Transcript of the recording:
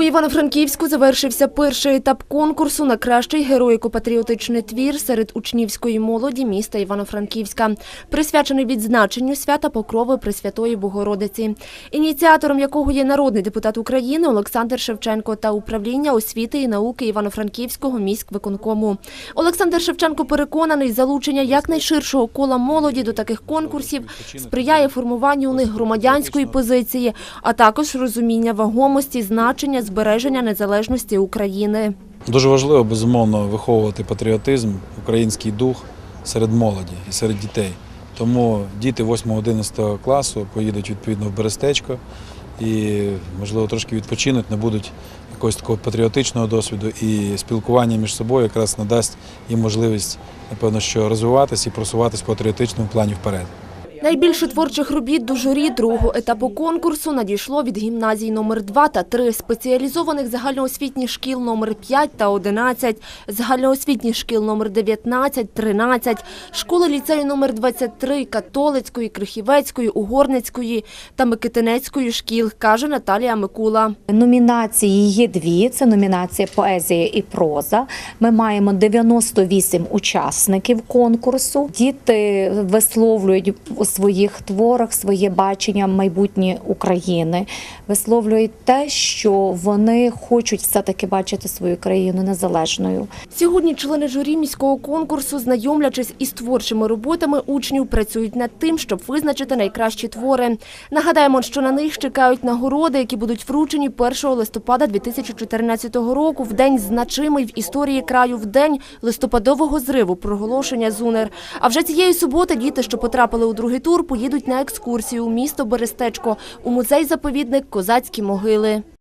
У Івано-Франківську завершився перший етап конкурсу на кращий героїко-патріотичний твір серед учнівської молоді міста Івано-Франківська, присвячений відзначенню свята Покрови Пресвятої Богородиці, ініціатором якого є народний депутат України Олександр Шевченко та управління освіти і науки Івано-Франківського міськвиконкому. Олександр Шевченко переконаний, залучення якнайширшого кола молоді до таких конкурсів сприяє формуванню у них громадянської позиції, а також розуміння вагомості значення збереження незалежності України. Дуже важливо, безумовно, виховувати патріотизм, український дух серед молоді і серед дітей. Тому діти 8-11 класу поїдуть відповідно в Берестечко і, можливо, трошки відпочинуть, не будуть якогось такого патріотичного досвіду і спілкування між собою якраз надасть їм можливість, напевно, що розвиватися і просуватись патріотичному плані вперед. Найбільше творчих робіт до журі другого етапу конкурсу надійшло від гімназій номер 2 та 3, спеціалізованих загальноосвітніх шкіл номер 5 та 11, загальноосвітніх шкіл номер 19, 13, школи ліцею номер 23, католицької, крихівецької, угорницької та микитинецької шкіл, каже Наталія Микула. Номінації є дві: це номінація поезія і проза. Ми маємо 98 учасників конкурсу. Діти висловлюють своїх творах своє бачення майбутнє України, висловлюють те, що вони хочуть все-таки бачити свою країну незалежною. Сьогодні члени журі міського конкурсу, знайомлячись із творчими роботами учнів, працюють над тим, щоб визначити найкращі твори. Нагадаємо, що на них чекають нагороди, які будуть вручені 1 листопада 2014 року, в день значимий в історії краю, в день листопадового зриву проголошення ЗУНЕР. А вже цієї суботи діти, що потрапили у другий тур, поїдуть на екскурсію у місто Берестечко, у музей-заповідник Козацькі могили.